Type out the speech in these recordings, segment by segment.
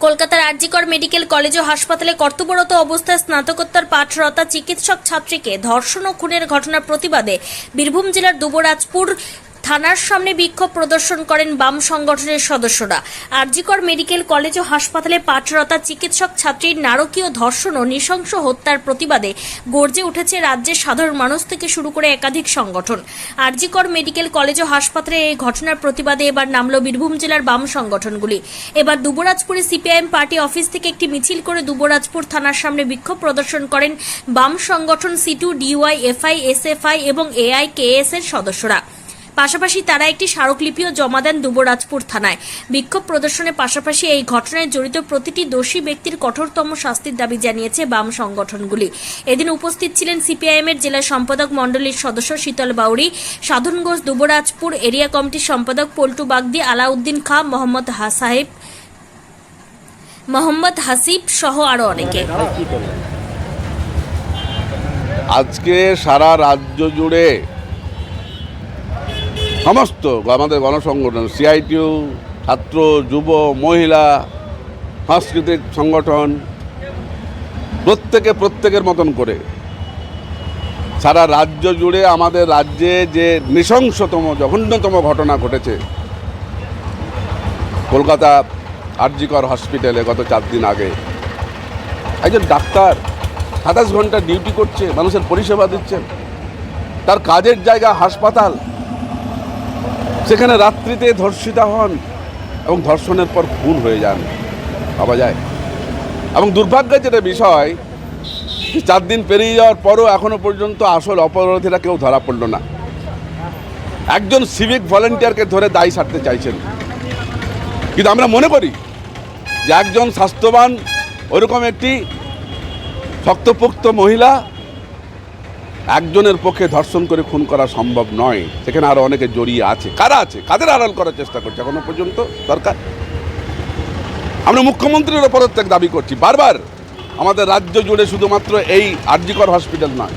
কলকাতার RG Kar medical college ও হাসপাতালে কর্তব্যরত অবস্থায় স্নাতকোত্তর পাঠরতা চিকিৎসক ছাত্রীকে ধর্ষণ ও খুনের ঘটনার প্রতিবাদে বীরভূম জেলার দুবরাজপুর থানার সামনে বিক্ষোভ প্রদর্শন করেন বাম সংগঠনের সদস্যরা। আরজিকর মেডিকেল কলেজ ও হাসপাতালে পাঠরতা চিকিৎসক ছাত্রীর নারকীয় ধর্ষণ ও নৃশংস হত্যার প্রতিবাদে গর্জে উঠেছে রাজ্যের সাধারণ মানুষ থেকে শুরু করে একাধিক সংগঠন। আরজিকর মেডিকেল কলেজ ও হাসপাতালে এই ঘটনার প্রতিবাদে এবার নামল বীরভূম জেলার বাম সংগঠনগুলি। এবার দুবরাজপুরে সিপিআইএম পার্টি অফিস থেকে একটি মিছিল করে দুবরাজপুর থানার সামনে বিক্ষোভ প্রদর্শন করেন বাম সংগঠন সিটু, ডিওয়াই, এফআই, এসএফআই এবং এআইকেএস এর সদস্যরা। পাশাপাশি তারা একটি স্মারকলিপিও জমা দেন দুবরাজপুর থানায়। বিক্ষোভ প্রদর্শনের পাশাপাশি এই ঘটনায় জড়িত প্রতিটি দোষী ব্যক্তির কঠোরতম শাস্তির দাবি জানিয়েছে বাম সংগঠনগুলি। এদিন উপস্থিত ছিলেন সিপিআইএম এর জেলা সম্পাদক মণ্ডলীর সদস্য শীতল বাউরি সাধন ঘোষ দুবরাজপুর এরিয়া কমিটির সম্পাদক পল্টু বাগদি, আলাউদ্দিন খাঁ, মোহাম্মদ হা সাহেব, মোহাম্মদ হাসিব সহ আরও অনেকে। আজকে সারা রাজ্য জুড়ে সমস্ত আমাদের গণসংগঠন সিআইটিউ ছাত্র, যুব, মহিলা, সাংস্কৃতিক সংগঠন, প্রত্যেকে প্রত্যেকের মতন করে সারা রাজ্য জুড়ে আমাদের রাজ্যে যে নৃশংসতম, জঘন্যতম ঘটনা ঘটেছে, কলকাতা আরজিকর হসপিটালে গত চার দিন আগে। একজন ডাক্তার সাতাশ ঘণ্টা ডিউটি করছে, মানুষের পরিষেবা দিচ্ছেন, তার কাজের জায়গা হাসপাতাল। সেখানে রাত্রিতে ধর্ষিতা হন এবং ধর্ষণের পর খুন হয়ে যান। ভাবা যায়। এবং দুর্ভাগ্যের যেটা বিষয় চার দিন পেরিয়ে যাওয়ার পরও এখনও পর্যন্ত আসল অপরাধীরা কেউ ধরা পড়ল না। একজন সিভিক ভলেন্টিয়ারকে ধরে দায়ী সারতে চাইছেন। কিন্তু আমরা মনে করি যে একজন স্বাস্থ্যবান, ওরকম একটি শক্তপোক্ত মহিলা একজনের পক্ষে ধর্ষণ করে খুন করা সম্ভব নয়, সেখানে আরও অনেকে জড়িয়ে আছে। কারা আছে? কাদের আড়াল করার চেষ্টা করছে এখনও পর্যন্ত? সরকার আমরা মুখ্যমন্ত্রীর পদত্যাগ দাবি করছি। বারবার আমাদের রাজ্য জুড়ে শুধুমাত্র এই আরজিকর হসপিটাল নয়।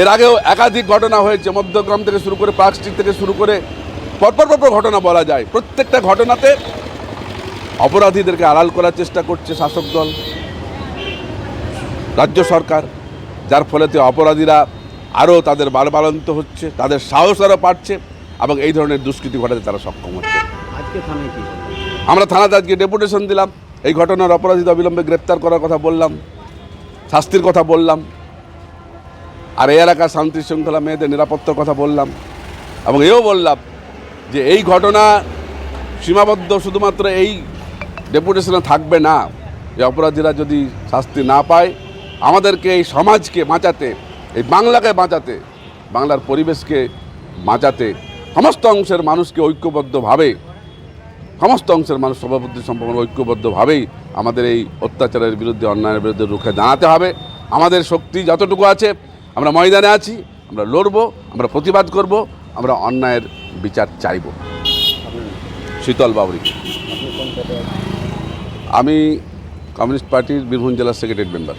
এর আগেও একাধিক ঘটনা হয়েছে। মধ্যগ্রাম থেকে শুরু করে পার্ক স্ট্রিট থেকে শুরু করে পরপর পরপর ঘটনা বলা যায়। প্রত্যেকটা ঘটনাতে অপরাধীদেরকে আড়াল করার চেষ্টা করছে শাসক দল, রাজ্য সরকার। যার ফলেতে অপরাধীরা আরও তাদের বারবারন্ত হচ্ছে তাদের সাহস আরও পাচ্ছে এবং এই ধরনের দুষ্কৃতি ঘটাতে তারা সক্ষম হচ্ছে। আমরা থানাতে আজকে ডেপুটেশন দিলাম এই ঘটনার অপরাধীদের অবিলম্বে গ্রেপ্তার করার কথা বললাম শাস্তির কথা বললাম আর এই এলাকার শান্তি শৃঙ্খলা মেয়েদের নিরাপত্তার কথা বললাম এবং এও বললাম যে এই ঘটনা সীমাবদ্ধ শুধুমাত্র এই ডেপুটেশনে থাকবে না যে অপরাধীরা যদি শাস্তি না পায় আমাদেরকে এই সমাজকে বাঁচাতে, এই বাংলাকে বাঁচাতে, বাংলার পরিবেশকে বাঁচাতে সমস্ত অংশের মানুষকে ঐক্যবদ্ধভাবে, সমস্ত অংশের মানুষ সভাপতি সম্পন্ন ঐক্যবদ্ধভাবেই আমাদের এই অত্যাচারের বিরুদ্ধে, অন্যায়ের বিরুদ্ধে রুখে দাঁড়াতে হবে। আমাদের শক্তি যতটুকু আছে, আমরা ময়দানে আছি, আমরা লড়বো, আমরা প্রতিবাদ করব, আমরা অন্যায়ের বিচার চাইব। শীতল বাবরি। আপনি কোন পদে আছেন? আমি কমিউনিস্ট পার্টির বীরভূম জেলার সেক্রেটারি মেম্বার।